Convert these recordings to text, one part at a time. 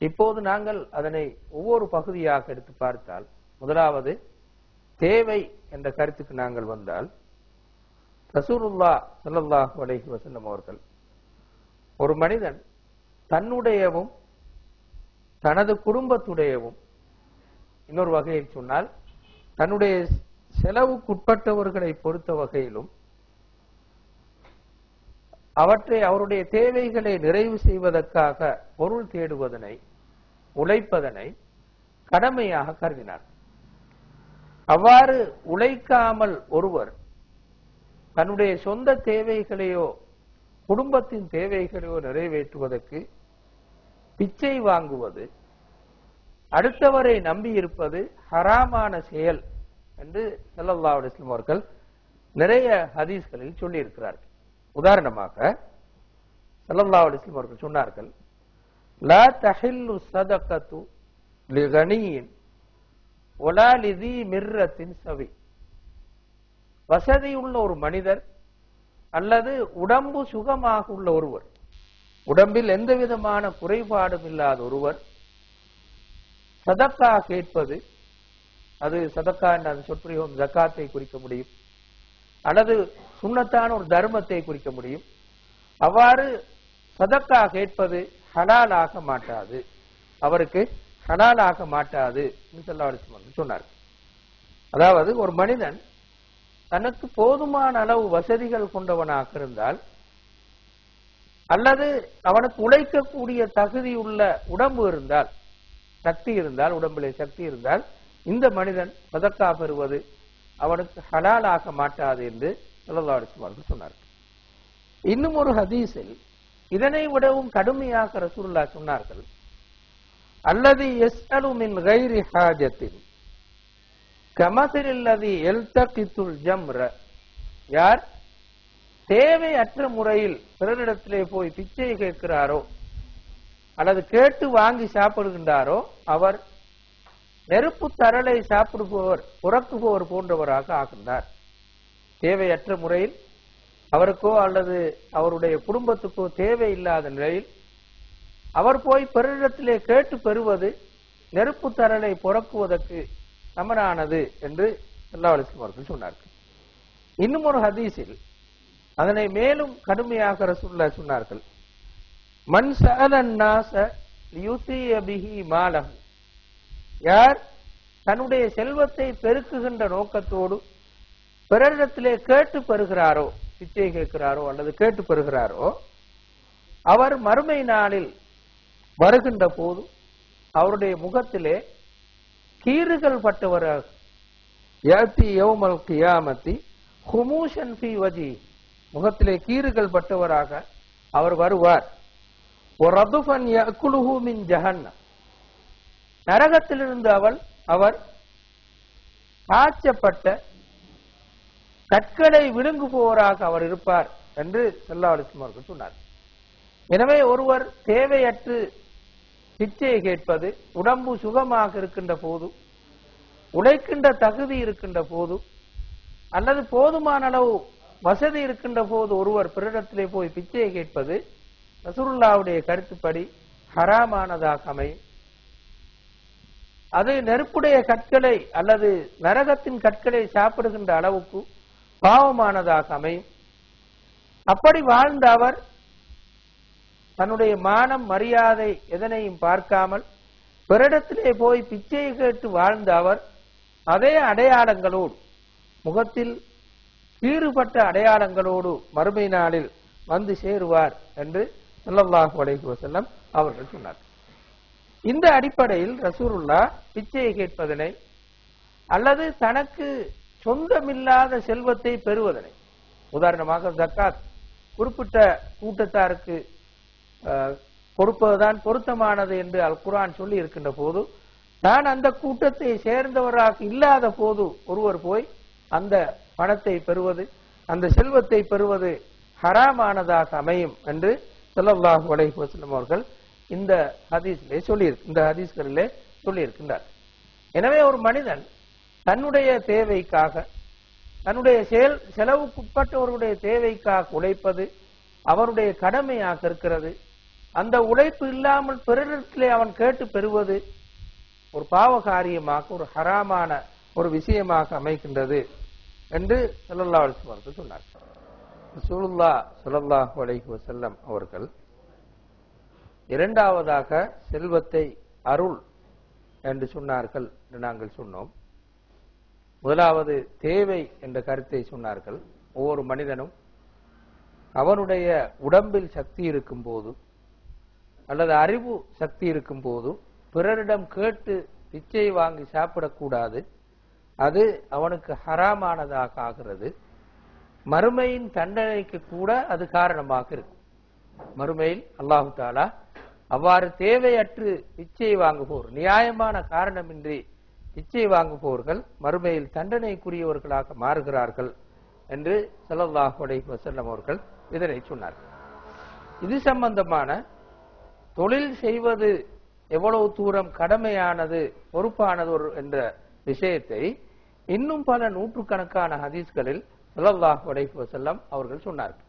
இப்போது நாங்கள் அதனை ஒவ்வொரு பகுதியாக எடுத்து பார்த்தால் முதலாவது தேவை என்ற கருத்துக்கு நாங்கள் வந்தால் ரசூலுல்லா ஸல்லல்லாஹு அலைஹி வசல்லம் அவர்கள் ஒரு மனிதன் தன்னுடையவும் தனது குடும்பத்துடையவும் இன்னொரு வகையில் சொன்னால் தன்னுடைய செலவுக்குட்பட்டவர்களை பொறுத்த வகையிலும் அவற்றை அவருடைய தேவைகளை நிறைவு செய்வதற்காக பொருள் தேடுவதனை உழைப்பதனை கடமையாக கருதினார். அவ்வாறு உழைக்காமல் ஒருவர் தன்னுடைய சொந்த தேவைகளையோ குடும்பத்தின் தேவைகளையோ நிறைவேற்றுவதற்கு பிச்சை வாங்குவது அடுத்தவரை நம்பி இருப்பது ஹராமான செயல் என்று ஸல்லல்லாஹு அலைஹி அவர்கள் நிறைய ஹதீஸ்களில் சொல்லியிருக்கிறார்கள். உதாரணமாக ஸல்லல்லாஹு அலைஹி அவர்கள் சொன்னார்கள் லா தஹில்லு ஸதகத்து லிகனியின் ஒலா லிதி மிர்ரத்தின் சவி உள்ள ஒரு மனிதர் அல்லது உடம்பு சுகமாக உள்ள ஒருவர் உடம்பில் எந்த விதமான குறைபாடும் இல்லாத ஒருவர் சதக்கா கேட்பது அது சதக்கா என்ற அந்த சொற்பிரயோகம் ஜக்காத்தை குறிக்க முடியும். அல்லது சுண்ணத்தான ஒரு தர்மத்தை குறிக்க முடியும். அவ்வாறு சதக்கா கேட்பது ஹலாலாக மாட்டாது. அவருக்கு ஹலாலாக மாட்டாது என்று சொன்னார். அதாவது ஒரு மனிதன் தனக்கு போதுமான அளவு வசதிகள் கொண்டவனாக இருந்தால் அல்லது அவனுக்கு உழைக்கக்கூடிய தகுதி உள்ள உடம்பு இருந்தால் சக்தி இருந்தால் உடம்பிலே சக்தி இருந்தால் இந்த மனிதன் பதக்கா பெறுவது அவனுக்கு ஹலாலாக மாட்டாது என்று ஸல்லல்லாஹு அலைஹி வஸல்லம் சொன்னார். இன்னும் ஒரு ஹதீஸில் இதனை விடவும் கடுமையாக ரசூல்லா சொன்னார்கள். அல்லது எஸ் அலுமின் கைரி ஹாஜத்தின். கமசில்லதி எல்தகித்துல் ஜம்ர. யார்? தேவையற்ற முறையில் பிறரிடத்திலே போய் பிச்சை கேட்கிறாரோ அல்லது கேட்டு வாங்கி சாப்பிடுகின்றாரோ அவர் நெருப்பு தரலை சாப்பிடுபவர் உறக்குபவர் போன்றவராக ஆகின்றார். தேவையற்ற முறையில் அவருக்கோ அல்லது அவருடைய குடும்பத்துக்கோ தேவையில்லாத நிலையில் அவர் போய் பிறரிடத்திலே கேட்டு பெறுவது நெருப்பு தரலை புறக்குவதற்கு சமரானது என்று எல்லா அவர்கள் சொன்னார்கள். இன்னும் ஒரு ஹதீஸில் அதனை மேலும் கடுமையாக ரசூல்லா சொன்னார்கள். மண் சஅலன் நாஸ லியுஸிய யார் தன்னுடைய செல்வத்தை பெருக்குகின்ற நோக்கத்தோடு பிறரிடத்திலே கேட்டு பெறுகிறாரோ பிச்சை கேட்கிறாரோ அல்லது கேட்டு பெறுகிறாரோ அவர் மறுமை நாளில் வருகின்ற போது அவருடைய முகத்திலே கீறுகள் பட்டவராக. யாத்தி யௌமல் கியாமத்தி ஹுமூஷன் ஃபி வஜி முகத்திலே கீறுகள் பட்டவராக அவர் வருவார். ஒரு யக்குலுஹு மின் ஜஹன்னம். நரகத்திலிருந்து அவள் அவர் காய்ச்சப்பட்ட கற்களை விழுங்குபவராக அவர் இருப்பார் என்று செல்லா அவர்கள் சொன்னார் எனவே ஒருவர் தேவையற்று பிச்சையை கேட்பது உடம்பு சுகமாக இருக்கின்ற போது உழைக்கின்ற தகுதி இருக்கின்ற போது அல்லது போதுமான அளவு வசதி இருக்கின்ற போது ஒருவர் பிறரிடத்திலே போய் பிச்சையை கேட்பது ரசூருல்லாவுடைய கருத்துப்படி ஹராமானதாக அமையும். அது நெருப்புடைய கற்களை அல்லது நரகத்தின் கற்களை சாப்பிடுகின்ற அளவுக்கு பாவமானதாக அமையும் அப்படி வாழ்ந்த அவர் தன்னுடைய மானம் மரியாதை எதனையும் பார்க்காமல் பிறடத்திலே போய் பிச்சையை கேட்டு வாழ்ந்த அவர் அதே அடையாளங்களோடு முகத்தில் கீறுபட்ட அடையாளங்களோடு மறுமை நாளில் வந்து சேருவார் என்று ஸல்லல்லாஹு அலைஹி வசல்லம் அவர்கள் சொன்னார். இந்த அடிப்படையில் ரசூருல்லா பிச்சையை கேட்பதனை அல்லது தனக்கு சொந்தமில்லாத செல்வத்தை பெறுவதனை. உதாரணமாக ஜக்காத் குறிப்பிட்ட கூட்டத்தாருக்கு கொடுப்பதுதான் பொருத்தமானது என்று அல் குரான் சொல்லி இருக்கின்ற போது நான் அந்த கூட்டத்தை சேர்ந்தவராக இல்லாத போது ஒருவர் போய் அந்த பணத்தை பெறுவது அந்த செல்வத்தை பெறுவது ஹராமானதாக அமையும் என்று ஸல்லல்லாஹு அலைஹி வஸல்லம் அவர்கள் இந்த ஹதீஸிலே சொல்லி இந்த ஹதீஸ்களிலே சொல்லியிருக்கின்றார் எனவே ஒரு மனிதன் தன்னுடைய தேவைக்காக தன்னுடைய செயல் செலவுக்குட்பட்டவருடைய தேவைக்காக உழைப்பது அவருடைய கடமையாக இருக்கிறது. அந்த உழைப்பு இல்லாமல் பிறரிடத்திலே அவன் கேட்டு பெறுவது ஒரு பாவ காரியமாக ஒரு ஹராமான ஒரு விஷயமாக அமைக்கின்றது என்று ஸல்லல்லாஹு அலைஹி அவர்கள் சொன்னார். சுல்லா ஸல்லல்லாஹு அலைஹி வசல்லம் அவர்கள் இரண்டாவதாக செல்வத்தை அருள் என்று சொன்னார்கள் என்று நாங்கள் சொன்னோம். முதலாவது தேவை என்ற கருத்தை சொன்னார்கள். ஒவ்வொரு மனிதனும் அவனுடைய உடம்பில் சக்தி இருக்கும் போது அல்லது அறிவு சக்தி இருக்கும் போது பிறரிடம் கேட்டு பிச்சை வாங்கி சாப்பிடக்கூடாது. அது அவனுக்கு ஹராமானதாக ஆகிறது. மறுமையின் தண்டனைக்கு கூட அது காரணமாக இருக்கும். மறுமையில் அல்லாஹு தாலா அவ்வாறு தேவையற்று பிச்சை வாங்குவோர் நியாயமான காரணமின்றி இச்சை வாங்குபவர்கள் மறுமையில் தண்டனைக்குரியவர்களாக மாறுகிறார்கள் என்று ஸல்லல்லாஹு அலைஹி அவர்கள் இதனை சொன்னார்கள் இது சம்பந்தமான தொழில் செய்வது எவ்வளவு தூரம் கடமையானது பொறுப்பானது ஒரு- என்ற விஷயத்தை இன்னும் பல நூற்றுக்கணக்கான ஹதீஸ்களில் ஸல்லல்லாஹு அலைஹி செல்லம் அவர்கள் சொன்னார்கள்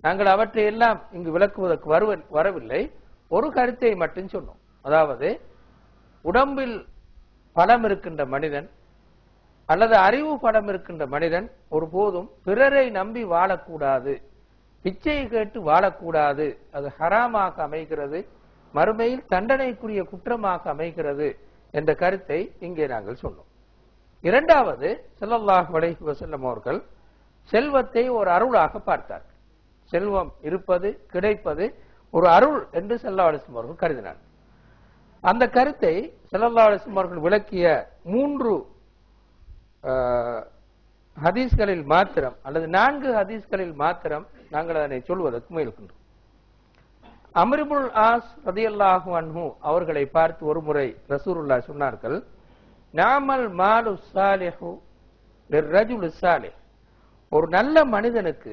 நாங்கள் அவற்றை எல்லாம் இங்கு விளக்குவதற்கு வருவ- வரவில்லை. ஒரு கருத்தை மட்டும் சொன்னோம். அதாவது உடம்பில் பலம் இருக்கின்ற மனிதன் அல்லது அறிவு பலம் இருக்கின்ற மனிதன் ஒருபோதும் பிறரை நம்பி வாழக்கூடாது. பிச்சையை கேட்டு வாழக்கூடாது. அது ஹராமாக அமைகிறது. மறுமையில் தண்டனைக்குரிய குற்றமாக அமைகிறது என்ற கருத்தை இங்கே நாங்கள் சொன்னோம். இரண்டாவது செல்லல்லாஹ் வலைஹி வசல்லம் அவர்கள் செல்வத்தை ஒரு அருளாக பார்த்தார் செல்வம் இருப்பது கிடைப்பது ஒரு அருள் என்று ஸல்லல்லாஹு அலைஹி அவர்கள் கருதினார் அந்த கருத்தை ஸல்லல்லாஹு அலைஹி அவர்கள் விளக்கிய மூன்று ஆஹ், ஹதீஸ்களில் மாத்திரம் அல்லது நான்கு ஹதீஸ்களில் மாத்திரம் நாங்கள் அதனை சொல்வதற்கு முயல்கின்றோம். அமிர்புல் ஆஸ் ரதியல்லாஹு அன்ஹு அவர்களை பார்த்து ஒரு முறை ரசூலுல்லா சொன்னார்கள் நாமல் மாலு சாலிஹு ரஜுல் சாலிஹ் ஒரு நல்ல மனிதனுக்கு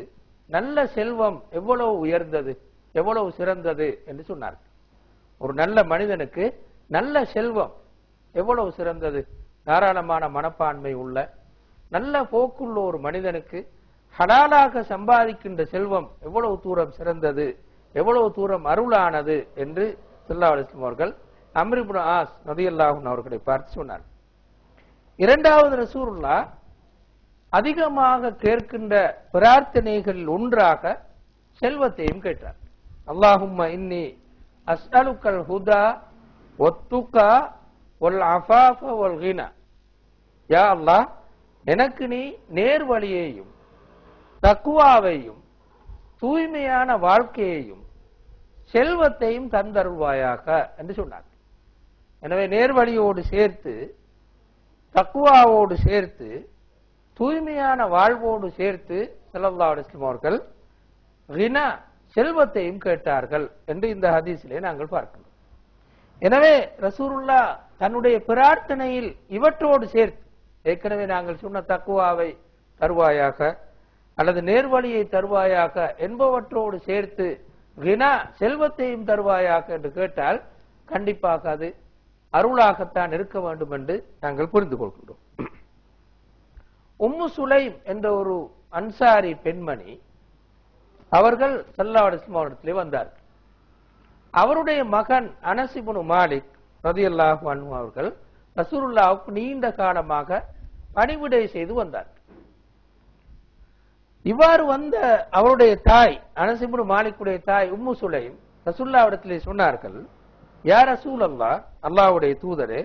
நல்ல செல்வம் எவ்வளவு உயர்ந்தது எவ்வளவு சிறந்தது என்று சொன்னார்கள். ஒரு நல்ல மனிதனுக்கு நல்ல செல்வம். எவ்வளவு சிறந்தது. தாராளமான மனப்பான்மை உள்ள நல்ல போக்குள்ள ஒரு மனிதனுக்கு ஹலாலாக சம்பாதிக்கின்ற செல்வம் எவ்வளவு தூரம் சிறந்தது எவ்வளவு தூரம் அருளானது என்று ஸல்லல்லாஹு அலைஹி அவர்கள் அம்ரிபுன் ஆஸ் நதியல்லாஹன் அவர்களை பார்த்து சொன்னார். இரண்டாவது ரசூருல்லா அதிகமாக கேட்கின்ற பிரார்த்தனைகளில் ஒன்றாக செல்வத்தையும் கேட்டார். அல்லாஹும் இன்னி அஸ்அலுக்கல் ஹுதா ஒத்துக்கா ஒல் அஃபாஃப ஒல் கினா யா அல்லாஹ் எனக்கு நீ நேர்வழியையும் தக்குவாவையும் தூய்மையான வாழ்க்கையையும் செல்வத்தையும் தந்தருள்வாயாக என்று சொன்னார் எனவே நேர்வழியோடு சேர்த்து தக்குவாவோடு சேர்த்து தூய்மையான வாழ்வோடு சேர்த்து ஸல்லல்லாஹு அலைஹி அவர்கள் ரினா செல்வத்தையும் கேட்டார்கள் என்று இந்த ஹதீஸிலே நாங்கள் பார்க்கிறோம். எனவே ரசூருல்லா தன்னுடைய பிரார்த்தனையில் இவற்றோடு சேர்த்து ஏற்கனவே நாங்கள் சொன்ன தக்குவாவை தருவாயாக அல்லது நேர்வழியை தருவாயாக என்பவற்றோடு சேர்த்து கினா செல்வத்தையும் தருவாயாக என்று கேட்டால் கண்டிப்பாக அது அருளாகத்தான் இருக்க வேண்டும் என்று நாங்கள் புரிந்து கொள்கின்றோம். உம்மு சுலைம் என்ற ஒரு அன்சாரி பெண்மணி அவர்கள் சல்லா அவரிடத்திலே வந்தார் அவருடைய மகன் அனசிபுனு மாலிக் ரதியல்லாஹு அல்லாஹ் அவர்கள் ரசூருல்லாவுக்கு நீண்ட காலமாக பணிவிடை செய்து வந்தார். இவ்வாறு வந்த அவருடைய தாய் அனசிபுனு மாலிக்குடைய தாய் உம்மு சுலைம் ரசூல்லாவிடத்திலே சொன்னார்கள் யார் ரசூல் அல்லா அல்லாவுடைய தூதரே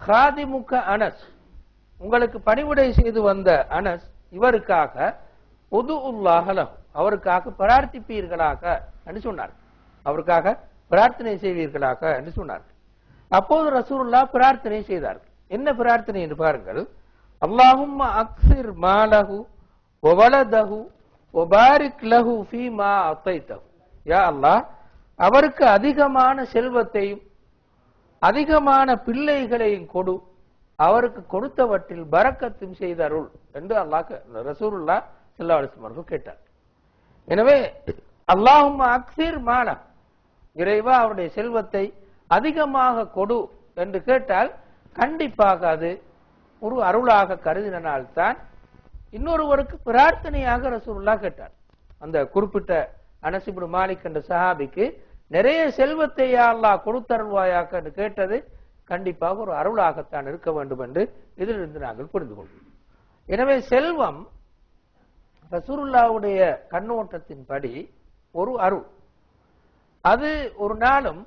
ஹாதிமுக அனஸ் உங்களுக்கு பணிவிடை செய்து வந்த அனஸ் இவருக்காக பொது உல்லாஹலம் அவருக்காக பிரார்த்திப்பீர்களாக என்று சொன்னார். அவருக்காக பிரார்த்தனை செய்வீர்களாக என்று சொன்னார். அப்போது ரசூல்லா பிரார்த்தனை செய்தார்கள் என்ன பிரார்த்தனை என்று பாருங்கள். அல்லாஹும் அக்ஸிர் மாலஹு ஒவலதஹு ஒபாரிக் லஹு ஃபீமா அத்தைத்தஹு. யா அல்லாஹ் அவருக்கு அதிகமான செல்வத்தையும் அதிகமான பிள்ளைகளையும் கொடு. அவருக்கு கொடுத்தவற்றில் பரக்கத்தும் செய்தருள் என்று அல்லாஹ் ரசூருல்லா ஸல்லல்லாஹு கேட்டார். எனவே அல்லாஹும் அக்சீர் மாலா. இறைவா அவருடைய செல்வத்தை அதிகமாக கொடு என்று கேட்டால் கண்டிப்பாக அது ஒரு அருளாக கருதினால்தான் இன்னொருவருக்கு பிரார்த்தனையாக ரசூல்லா கேட்டார். அந்த குறிப்பிட்ட அனசிபுடு மாலிக் என்ற சஹாபிக்கு நிறைய செல்வத்தை அல்லாஹ் கொடுத்தருள்வாயாக? என்று கேட்டது கண்டிப்பாக ஒரு அருளாகத்தான் இருக்க வேண்டும் என்று இதிலிருந்து நாங்கள் புரிந்து கொள்வோம். எனவே செல்வம் ரசூலுல்லாவுடைய கண்ணோட்டத்தின்படி ஒரு அருள். அது ஒரு நாளும்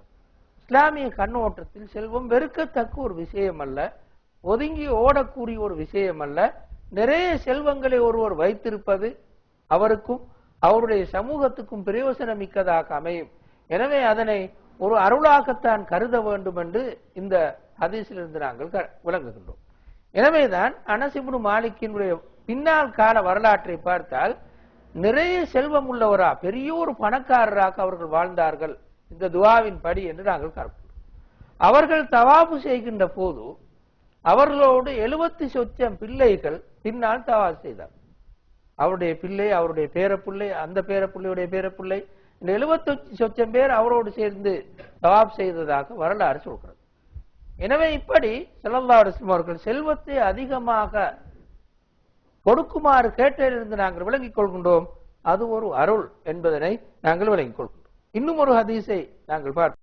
இஸ்லாமிய கண்ணோட்டத்தில் செல்வம் வெறுக்கத்தக்க ஒரு விஷயம் அல்ல ஒதுங்கி ஓடக்கூடிய ஒரு விஷயம் அல்ல நிறைய செல்வங்களை ஒருவர் வைத்திருப்பது அவருக்கும் அவருடைய சமூகத்துக்கும் பிரயோசனம் மிக்கதாக அமையும். எனவே அதனை ஒரு அருளாகத்தான் கருத வேண்டும் என்று இந்த ஹதீஸிலிருந்து நாங்கள் க- விளங்குகின்றோம். எனவேதான் அனசிபுடு மாலிக்கினுடைய பின்னால் கால வரலாற்றை பார்த்தால் நிறைய செல்வம் உள்ளவரா பெரிய ஒரு பணக்காரராக அவர்கள் வாழ்ந்தார்கள். இந்த துவாவின் படி என்று நாங்கள் கற்போம் அவர்கள் தவாபு செய்கின்ற போது அவர்களோடு எழுபத்தி சொச்சம் பிள்ளைகள் பின்னால் தவாபு செய்தார். அவருடைய பிள்ளை அவருடைய பேரப்பிள்ளை அந்த பேரப்பிள்ளையுடைய பேரப்பிள்ளை இந்த எழுபத்தி சொச்சம் பேர் அவரோடு சேர்ந்து தவாப் செய்ததாக வரலாறு சொல்கிறது. எனவே இப்படி செல்லல்லா அவர்கள் செல்வத்தை அதிகமாக கொடுக்குமாறு கேட்டதிலிருந்து நாங்கள் விளங்கிக் கொள்கின்றோம். அது ஒரு அருள் என்பதனை நாங்கள் விளங்கிக் கொள்கின்றோம். இன்னும் ஒரு ஹதீஸை நாங்கள் பார்ப்போம்